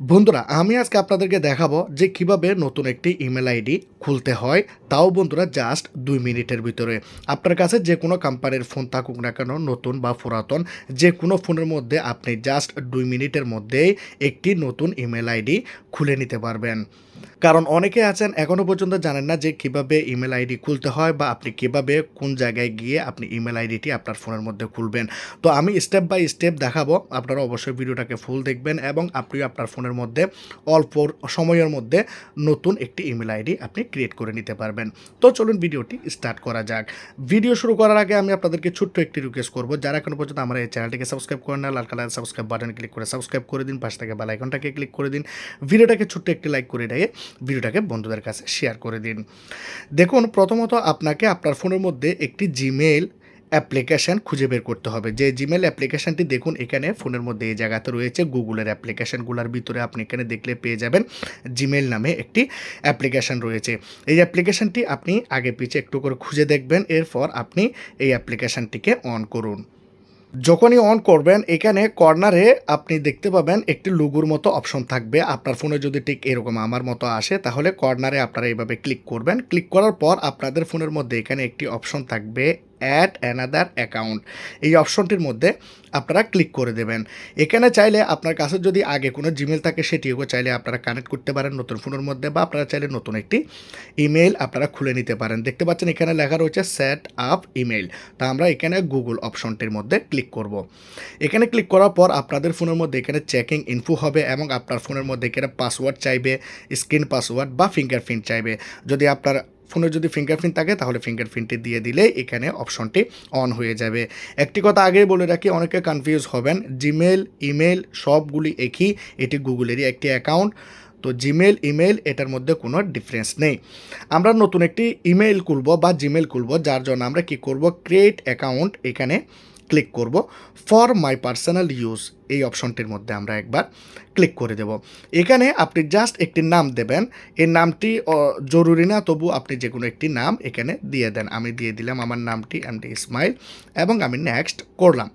বন্ধুরা, আমি আজকে আপনাদেরকে দেখাবো যে কীভাবে নতুন একটি ইমেল আইডি খুলতে হয়। তাও বন্ধুরা, জাস্ট দুই মিনিটের ভিতরে। আপনার কাছে যে কোনো কোম্পানির ফোন থাকুক না কেন, নতুন বা পুরাতন, যে কোনো ফোনের মধ্যে আপনি জাস্ট দুই মিনিটের মধ্যেই একটি নতুন ইমেল আইডি খুলে নিতে পারবেন। কারণ অনেকে আছেন এখনও পর্যন্ত জানেন না যে কীভাবে ইমেল আইডি খুলতে হয় বা আপনি কীভাবে কোন জায়গায় গিয়ে আপনি ইমেল আইডিটি আপনার ফোনের মধ্যে খুলবেন। তো আমি স্টেপ বাই স্টেপ দেখাবো, আপনারা অবশ্যই ভিডিওটাকে ফুল দেখবেন এবং আপনি আপনার ফোনের মধ্যে অল্প সময়ের মধ্যে নতুন একটি ইমেল আইডি আপনি ক্রিয়েট করে নিতে পারবেন। তো চলুন ভিডিওটি স্টার্ট করা যাক। ভিডিও শুরু করার আগে আমি আপনাদেরকে ছোট্ট একটি রিকোয়েস্ট করব, যারা এখনও পর্যন্ত আমার এই চ্যানেলটিকে সাবস্ক্রাইব করেন না, লাল কালার সাবস্ক্রাইব বাটন ক্লিক করে সাবস্ক্রাইব করে দিন, পাশ থেকে বেল আইকনটাকে ক্লিক করে দিন। ভিডিওটাকে ছোট্ট একটি লাইক করে দিয়ে ভিডিওটাকে বন্ধুদের কাছে শেয়ার করে দিন। দেখুন, প্রথমত আপনাকে আপনার ফোনের মধ্যে একটি জিমেইল অ্যাপ্লিকেশান খুঁজে বের করতে হবে। যে জিমেল অ্যাপ্লিকেশানটি দেখুন, এখানে ফোনের মধ্যে এই জায়গাতে রয়েছে গুগলের অ্যাপ্লিকেশানগুলোর ভিতরে আপনি এখানে দেখলে পেয়ে যাবেন জিমেল নামে একটি অ্যাপ্লিকেশান রয়েছে। এই অ্যাপ্লিকেশানটি আপনি আগে পিছে একটু করে খুঁজে দেখবেন, এরপর আপনি এই অ্যাপ্লিকেশানটিকে অন করুন। যখনই অন করবেন, এখানে কর্নারে আপনি দেখতে পাবেন একটি লুগুর মতো অপশন থাকবে। আপনার ফোনে যদি ঠিক এরকম আমার মতো আসে, তাহলে কর্নারে আপনারা এইভাবে ক্লিক করবেন। ক্লিক করার পর আপনাদের ফোনের মধ্যে এখানে একটি অপশন থাকবে অ্যাড অ্যানাদার অ্যাকাউন্ট এই অপশনটির মধ্যে আপনারা ক্লিক করে দেবেন। এখানে চাইলে আপনার কাছে যদি আগে কোনো জিমেল থাকে, সেটিও চাইলে আপনারা কানেক্ট করতে পারেন নতুন ফোনের মধ্যে বা আপনারা চাইলে নতুন একটি ইমেল আপনারা খুলে নিতে পারেন। দেখতে পাচ্ছেন এখানে লেখা রয়েছে সেট আপ ইমেল তা আমরা এখানে গুগল অপশনটির মধ্যে ক্লিক করব। এখানে ক্লিক করার পর আপনাদের ফোনের মধ্যে এখানে চেকিং ইনফো হবে এবং আপনার ফোনের মধ্যে এখানে পাসওয়ার্ড চাইবে স্ক্রিন পাসওয়ার্ড বা ফিঙ্গারপ্রিন্ট চাইবে। যদি আপনার ফোনে যদি ফিঙ্গারপ্রিন্ট থাকে, তাহলে ফিঙ্গারপ্রিন্টটি দিয়ে দিলে এখানে অপশনটি অন হয়ে যাবে। একটি কথা আগেই বলে রাখি, অনেকে কনফিউজ হবেন। জিমেল ইমেল সবগুলি একই, এটি গুগলেরই একটি অ্যাকাউন্ট তো জিমেল ইমেল এটার মধ্যে কোনো ডিফারেন্স নেই। আমরা নতুন একটি ইমেল খুলব বা জিমেল খুলব, যার জন্য আমরা কি করব? ক্রিয়েট অ্যাকাউন্ট এখানে ক্লিক করব। ফর মাই পার্সোনাল ইউজ এই অপশনটির মধ্যে আমরা একবার ক্লিক করে দেব। এখানে আপনি জাস্ট একটি নাম দেবেন। এই নামটি জরুরি না, তবু আপনি যে কোনো একটি নাম এখানে দিয়ে দেন। আমি দিয়ে দিলাম আমার নামটি এমডি ইসমাইল এবং আমি নেক্সট করলাম।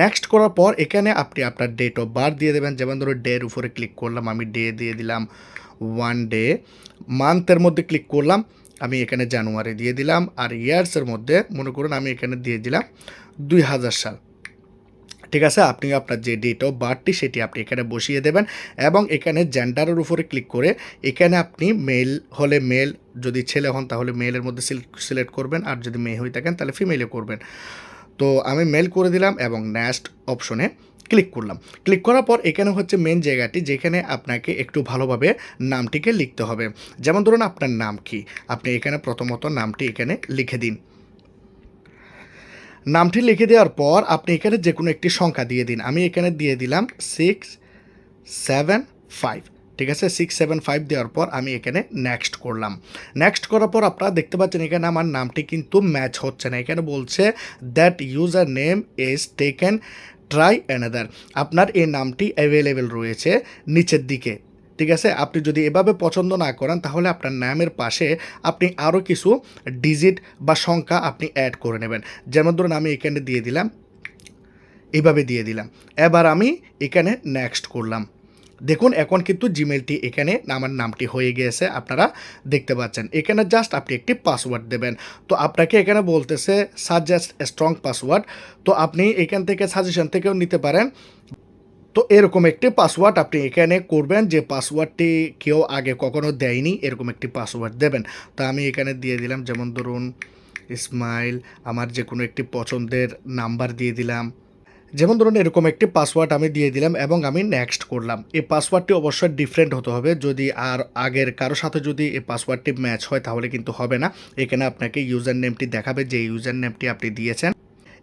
নেক্সট করার পর এখানে আপনি আপনার ডেট অফ বার্থ দিয়ে দেবেন। যেমন ধরো ডের উপরে ক্লিক করলাম, আমি ডে দিয়ে দিলাম ওয়ান ডে মান্থের মধ্যে ক্লিক করলাম। আমি এখানে জানুয়ারি দিয়ে দিলাম আর ইয়ার্সের মধ্যে মনে করুন আমি এখানে দিয়ে দিলাম দুই হাজার সাল। ঠিক আছে, আপনি আপনার যে ডেট অফ বার্থটি সেটি আপনি এখানে বসিয়ে দেবেন এবং এখানে জেন্ডারের উপরে ক্লিক করে এখানে আপনি মেল হলে মেল যদি ছেলে হন তাহলে মেলের মধ্যে সিলেক্ট করবেন আর যদি মেয়ে হয়ে থাকেন তাহলে ফিমেলে করবেন। তো আমি মেল করে দিলাম এবং নেক্সট অপশনে ক্লিক করলাম। ক্লিক করার পর এখানে হচ্ছে মেন জায়গাটি যেখানে আপনাকে একটু ভালোভাবে নামটিকে লিখতে হবে। যেমন ধরুন আপনার নাম কি? আপনি এখানে প্রথমত নামটি এখানে লিখে দিন। নামটি লিখে দেওয়ার পর আপনি এখানে যে কোনো একটি সংখ্যা দিয়ে দিন। আমি এখানে দিয়ে দিলাম সিক্স সেভেন ফাইভ ঠিক আছে? সিক্স সেভেন ফাইভ দেওয়ার পর আমি এখানে নেক্সট করলাম। নেক্সট করার পর আপনারা দেখতে পাচ্ছেন এখানে আমার নামটি কিন্তু ম্যাচ হচ্ছে না। এখানে বলছে that user name is taken try another আপনার এই নামটি অ্যাভেলেবেল রয়েছে নিচের দিকে। ঠিক আছে? আপনি যদি এভাবে পছন্দ না করেন, তাহলে আপনার নামের পাশে আপনি আরও কিছু ডিজিট বা সংখ্যা আপনি অ্যাড করে নেবেন। যেমন ধরুন আমি এখানে দিয়ে দিলাম, এভাবে দিয়ে দিলাম। এবার আমি এখানে নেক্সট করলাম। দেখুন, এখন কিন্তু জিমেলটি এখানে আমার নামটি হয়ে গিয়েছে, আপনারা দেখতে পাচ্ছেন। এখানে জাস্ট আপনি একটি পাসওয়ার্ড দেবেন। তো আপনাকে এখানে বলতেছে সাজেস্ট স্ট্রং পাসওয়ার্ড তো আপনি এখান থেকে সাজেশন থেকেও নিতে পারেন। তো এরকম একটি পাসওয়ার্ড আপনি এখানে করবেন, যে পাসওয়ার্ডটি কেউ আগে কখনো দেয়নি, এরকম একটি পাসওয়ার্ড দেবেন। তো আমি এখানে দিয়ে দিলাম, যেমন ধরুন ইসমাইল আমার যে কোনো একটি পছন্দের নাম্বার দিয়ে দিলাম। যেমন ধরুন এরকম একটি পাসওয়ার্ড আমি দিয়ে দিলাম এবং আমি নেক্সট করলাম। এই পাসওয়ার্ডটি অবশ্যই ডিফারেন্ট হতে হবে। যদি আর আগের কারও সাথে যদি এই পাসওয়ার্ডটি ম্যাচ হয় তাহলে কিন্তু হবে না। এখানে আপনাকে ইউজার নেমটি দেখাবে যে ইউজার নেমটি আপনি দিয়েছেন।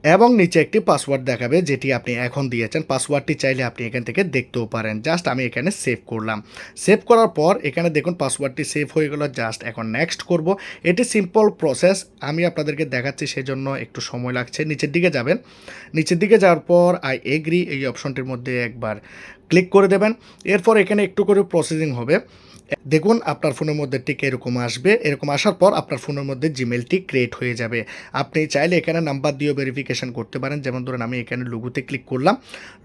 এবং নিচে একটি পাসওয়ার্ড দেখাবে, যেটি আপনি এখন দিয়েছেন। পাসওয়ার্ডটি চাইলে আপনি এখান থেকে দেখতেও পারেন। জাস্ট আমি এখানে সেভ করলাম। সেভ করার পর এখানে দেখুন পাসওয়ার্ডটি সেভ হয়ে গেল। জাস্ট এখন নেক্সট করব। এটি সিম্পল প্রসেস আমি আপনাদেরকে দেখাচ্ছি, সেজন্য একটু সময় লাগছে। নিচের দিকে যাবেন। নিচের দিকে যাওয়ার পর আই এগ্রি এই অপশনটির মধ্যে একবার ক্লিক করে দেবেন। এরপর এখানে একটু করে প্রসেসিং হবে। দেখুন, আপনার ফোনের মধ্যে ঠিক এরকম আসবে। এরকম আসার পর আপনার ফোনের মধ্যে জিমেলটি ক্রিয়েট হয়ে যাবে। আপনি চাইলে এখানে নাম্বার দিয়েও ভেরিফিকেশন করতে পারেন। যেমন ধরুন, আমি এখানে লুগুতে ক্লিক করলাম।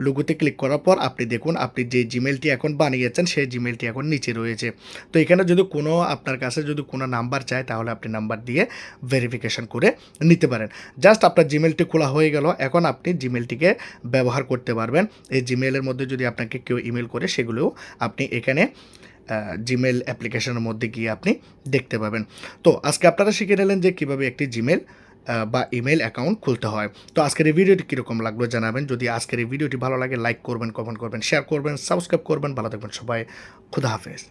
লুগুতে ক্লিক করার পর আপনি দেখুন, আপনি যে জিমেলটি এখন বানিয়েছেন, সেই জিমেলটি এখন নিচে রয়েছে। তো এখানে যদি কোনো, আপনার কাছে যদি কোনো নাম্বার চায়, তাহলে আপনি নাম্বার দিয়ে ভেরিফিকেশন করে নিতে পারেন। জাস্ট আপনার জিমেলটি খোলা হয়ে গেল। এখন আপনি জিমেলটিকে ব্যবহার করতে পারবেন। এই জিমেলের মধ্যে যদি আপনাকে কেউ ইমেল করে, সেগুলোও আপনি এখানে জিমেল অ্যাপ্লিকেশনের মধ্যে গিয়ে আপনি দেখতে পাবেন। তো আজকে আপনারা শিখে নিলেন যে কীভাবে একটি জিমেল বা ইমেল অ্যাকাউন্ট খুলতে হয়। তো আজকের এই ভিডিওটি কীরকম লাগল জানাবেন। যদি আজকের এই ভিডিওটি ভালো লাগে লাইক করবেন কমেন্ট করবেন শেয়ার করবেন সাবস্ক্রাইব করবেন। ভালো থাকবেন সবাই। খুদা হাফেজ।